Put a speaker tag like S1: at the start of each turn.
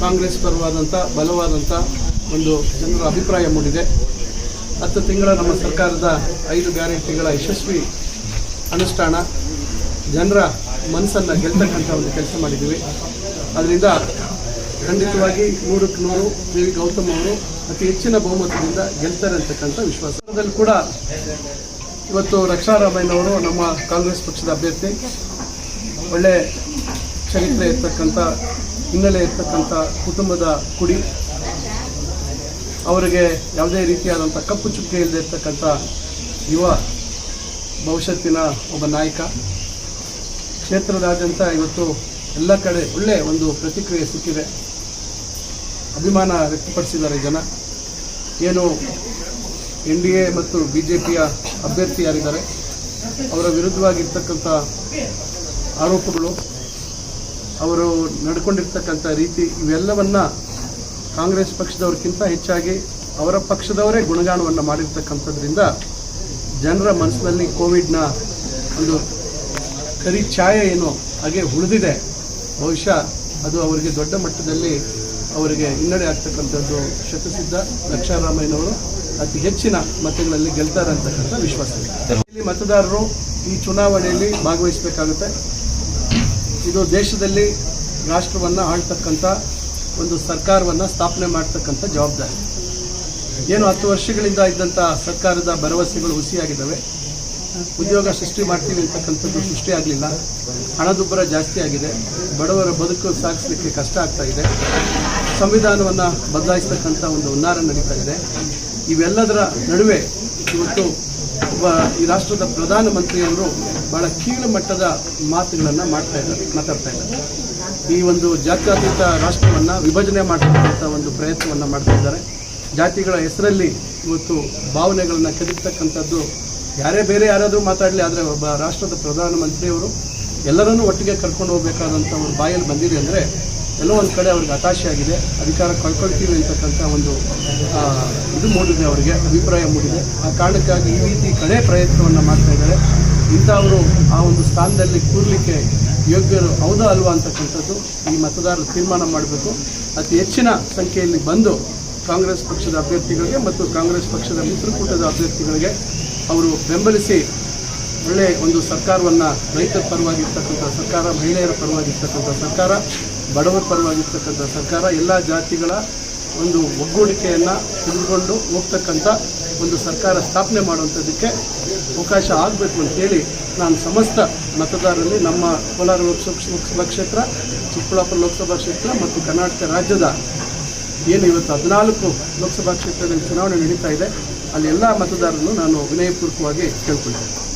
S1: ಕಾಂಗ್ರೆಸ್ ಪರವಾದಂಥ ಬಲವಾದಂಥ ಒಂದು ಜನರ ಅಭಿಪ್ರಾಯ ಮೂಡಿದೆ. ಹತ್ತು ತಿಂಗಳ ನಮ್ಮ ಸರ್ಕಾರದ ಐದು ಗ್ಯಾರಂಟಿಗಳ ಯಶಸ್ವಿ ಅನುಷ್ಠಾನ, ಜನರ ಮನಸ್ಸನ್ನು ಗೆಲ್ತಕ್ಕಂಥ ಒಂದು ಕೆಲಸ ಮಾಡಿದ್ದೀವಿ. ಅದರಿಂದ ಖಂಡಿತವಾಗಿ ನೂರಕ್ಕೆ ನೂರು ದೇವಿ ಗೌತಮ್ ಅವರು ಅತಿ ಹೆಚ್ಚಿನ ಬಹುಮತದಿಂದ ಗೆಲ್ತಾರೆ ಅಂತಕ್ಕಂಥ ವಿಶ್ವಾಸದಲ್ಲಿ ಕೂಡ ಇವತ್ತು ರಕ್ಷಾರಾಮಯ್ಯನವರು ನಮ್ಮ ಕಾಂಗ್ರೆಸ್ ಪಕ್ಷದ ಅಭ್ಯರ್ಥಿ. ಒಳ್ಳೆ ಚರಿತ್ರೆ ಇರ್ತಕ್ಕಂಥ, ಹಿನ್ನೆಲೆ ಇರ್ತಕ್ಕಂಥ ಕುಟುಂಬದ ಕುಡಿ. ಅವರಿಗೆ ಯಾವುದೇ ರೀತಿಯಾದಂಥ ಕಪ್ಪು ಚುಕ್ಕೆ ಇಲ್ಲದೆ ಇರ್ತಕ್ಕಂಥ ಯುವ ಭವಿಷ್ಯತ್ತಿನ ಒಬ್ಬ ನಾಯಕ. ಕ್ಷೇತ್ರದಾದ್ಯಂತ ಇವತ್ತು ಎಲ್ಲ ಕಡೆ ಒಳ್ಳೆಯ ಒಂದು ಪ್ರತಿಕ್ರಿಯೆ ಸಿಕ್ಕಿದೆ. ಅಭಿಮಾನ ವ್ಯಕ್ತಪಡಿಸಿದ್ದಾರೆ ಜನ. ಏನು ಎನ್ ಡಿ ಎ ಮತ್ತು ಬಿ ಜೆ ಪಿಯ ಅಭ್ಯರ್ಥಿ ಯಾರಿದ್ದಾರೆ? ಅವರ ವಿರುದ್ಧವಾಗಿರ್ತಕ್ಕಂಥ ಆರೋಪಗಳು, ಅವರು ನಡ್ಕೊಂಡಿರ್ತಕ್ಕಂಥ ರೀತಿ ಇವೆಲ್ಲವನ್ನ ಕಾಂಗ್ರೆಸ್ ಪಕ್ಷದವ್ರಿಗಿಂತ ಹೆಚ್ಚಾಗಿ ಅವರ ಪಕ್ಷದವರೇ ಗುಣಗಾನವನ್ನು ಮಾಡಿರ್ತಕ್ಕಂಥದ್ರಿಂದ ಜನರ ಮನಸ್ಸಿನಲ್ಲಿ ಕೋವಿಡ್ನ ಒಂದು ಕರಿ ಛಾಯೆ ಏನು ಹಾಗೆ ಉಳಿದಿದೆ. ಬಹುಶಃ ಅದು ಅವರಿಗೆ ದೊಡ್ಡ ಮಟ್ಟದಲ್ಲಿ ಅವರಿಗೆ ಹಿನ್ನಡೆ ಆಗ್ತಕ್ಕಂಥದ್ದು ಶತಸಿದ್ಧ ಲಕ್ಷಾರಾಮಯ್ಯನವರು. ಅತಿ ಹೆಚ್ಚಿನ ಮತಗಳಲ್ಲಿ ಗೆಲ್ತಾರೆ ಅಂತಕ್ಕಂಥ ವಿಶ್ವಾಸ. ಇದೆ ಇಲ್ಲಿ ಮತದಾರರು ಈ ಚುನಾವಣೆಯಲ್ಲಿ ಭಾಗವಹಿಸಬೇಕಾಗುತ್ತೆ. ಇದು ದೇಶದಲ್ಲಿ ರಾಷ್ಟ್ರವನ್ನು ಆಳ್ತಕ್ಕಂಥ ಒಂದು ಸರ್ಕಾರವನ್ನು ಸ್ಥಾಪನೆ ಮಾಡ್ತಕ್ಕಂಥ ಜವಾಬ್ದಾರಿ. ಏನು ಹತ್ತು ವರ್ಷಗಳಿಂದ ಇದ್ದಂಥ ಸರ್ಕಾರದ ಭರವಸೆಗಳು ಹುಸಿಯಾಗಿದ್ದಾವೆ. ಉದ್ಯೋಗ ಸೃಷ್ಟಿ ಮಾಡ್ತೀವಿ ಅಂತಕ್ಕಂಥದ್ದು ಸೃಷ್ಟಿ ಆಗಲಿಲ್ಲ. ಹಣದುಬ್ಬರ ಜಾಸ್ತಿ ಆಗಿದೆ. ಬಡವರ ಬದುಕು ಸಾಗಿಸಲಿಕ್ಕೆ ಕಷ್ಟ ಆಗ್ತಾ ಇದೆ. ಸಂವಿಧಾನವನ್ನು ಬದಲಾಯಿಸ್ತಕ್ಕಂಥ ಒಂದು ಹುನ್ನಾರ ನಡೀತಾ ಇದೆ. ಇವೆಲ್ಲದರ ನಡುವೆ ಇವತ್ತು ಒಬ್ಬ ಈ ರಾಷ್ಟ್ರದ ಪ್ರಧಾನಮಂತ್ರಿಯವರು ಬಹಳ ಕೀಳು ಮಟ್ಟದ ಮಾತುಗಳನ್ನು ಮಾಡ್ತಾ ಇದ್ದಾರೆ, ಮಾತಾಡ್ತಾ ಇದ್ದಾರೆ. ಈ ಒಂದು ಜಾತ್ಯತೀತ ರಾಷ್ಟ್ರವನ್ನು ವಿಭಜನೆ ಮಾಡತಕ್ಕಂಥ ಒಂದು ಪ್ರಯತ್ನವನ್ನು ಮಾಡ್ತಾ ಇದ್ದಾರೆ. ಜಾತಿಗಳ ಹೆಸರಲ್ಲಿ ಇವತ್ತು ಭಾವನೆಗಳನ್ನು ಕದಿತಕ್ಕಂಥದ್ದು ಯಾರೇ ಬೇರೆ ಯಾರಾದರೂ ಮಾತಾಡಲಿ, ಆದರೆ ಒಬ್ಬ ರಾಷ್ಟ್ರದ ಪ್ರಧಾನಮಂತ್ರಿಯವರು ಎಲ್ಲರನ್ನೂ ಒಟ್ಟಿಗೆ ಕರ್ಕೊಂಡು ಹೋಗಬೇಕಾದಂಥ ಒಂದು ಬಾಯಲ್ಲಿ ಬಂದಿದೆ ಅಂದರೆ ಎಲ್ಲೋ ಒಂದು ಕಡೆ ಅವ್ರಿಗೆ ಹತಾಶೆ ಆಗಿದೆ. ಅಧಿಕಾರ ಕಳ್ಕೊಳ್ತೀವಿ ಅಂತಕ್ಕಂಥ ಒಂದು ಇದು ಮೂಡಿದೆ ಅವರಿಗೆ, ಅಭಿಪ್ರಾಯ ಮೂಡಿದೆ. ಆ ಕಾರಣಕ್ಕಾಗಿ ಈ ರೀತಿ ಕಡೆ ಪ್ರಯತ್ನವನ್ನು ಮಾಡ್ತಾ ಇದ್ದಾರೆ. ಇಂಥವರು ಆ ಒಂದು ಸ್ಥಾನದಲ್ಲಿ ಕೂರಲಿಕ್ಕೆ ಯೋಗ್ಯರು ಹೌದಾ ಅಲ್ವಾ ಅಂತಕ್ಕಂಥದ್ದು ಈ ಮತದಾರರು ತೀರ್ಮಾನ ಮಾಡಬೇಕು. ಅತಿ ಹೆಚ್ಚಿನ ಸಂಖ್ಯೆಯಲ್ಲಿ ಬಂದು ಕಾಂಗ್ರೆಸ್ ಪಕ್ಷದ ಅಭ್ಯರ್ಥಿಗಳಿಗೆ ಮತ್ತು ಕಾಂಗ್ರೆಸ್ ಪಕ್ಷದ ಮಿತ್ರಕೂಟದ ಅಭ್ಯರ್ಥಿಗಳಿಗೆ ಅವರು ಬೆಂಬಲಿಸಿ ಒಳ್ಳೆಯ ಒಂದು ಸರ್ಕಾರವನ್ನು ರೈತರ ಪರವಾಗಿರ್ತಕ್ಕಂಥ ಸರ್ಕಾರ, ಮಹಿಳೆಯರ ಪರವಾಗಿರ್ತಕ್ಕಂಥ ಸರ್ಕಾರ ಬಡವರ ಪರವಾಗಿರ್ತಕ್ಕಂಥ ಸರ್ಕಾರ ಎಲ್ಲ ಜಾತಿಗಳ ಒಂದು ಒಗ್ಗೂಡಿಕೆಯನ್ನು ತೆಗೆದುಕೊಂಡು ಹೋಗ್ತಕ್ಕಂಥ ಒಂದು ಸರ್ಕಾರ ಸ್ಥಾಪನೆ ಮಾಡುವಂಥದ್ದಕ್ಕೆ ಅವಕಾಶ ಆಗಬೇಕು ಅಂತೇಳಿ ನಾನು ಸಮಸ್ತ ಮತದಾರರಲ್ಲಿ ನಮ್ಮ ಕೋಲಾರ ಲೋಕಸಭಾ ಕ್ಷೇತ್ರ, ಚಿಕ್ಕಬಳ್ಳಾಪುರ ಲೋಕಸಭಾ ಕ್ಷೇತ್ರ ಮತ್ತು ಕರ್ನಾಟಕ ರಾಜ್ಯದ ಏನು ಇವತ್ತು ಹದಿನಾಲ್ಕು ಲೋಕಸಭಾ ಕ್ಷೇತ್ರದಲ್ಲಿ ಚುನಾವಣೆ ನಡೀತಾ ಇದೆ, ಅಲ್ಲಿ ಎಲ್ಲ ಮತದಾರರನ್ನು ನಾನು ವಿನಯಪೂರ್ವಕವಾಗಿ ಕೇಳ್ಕೊಳ್ತೇನೆ.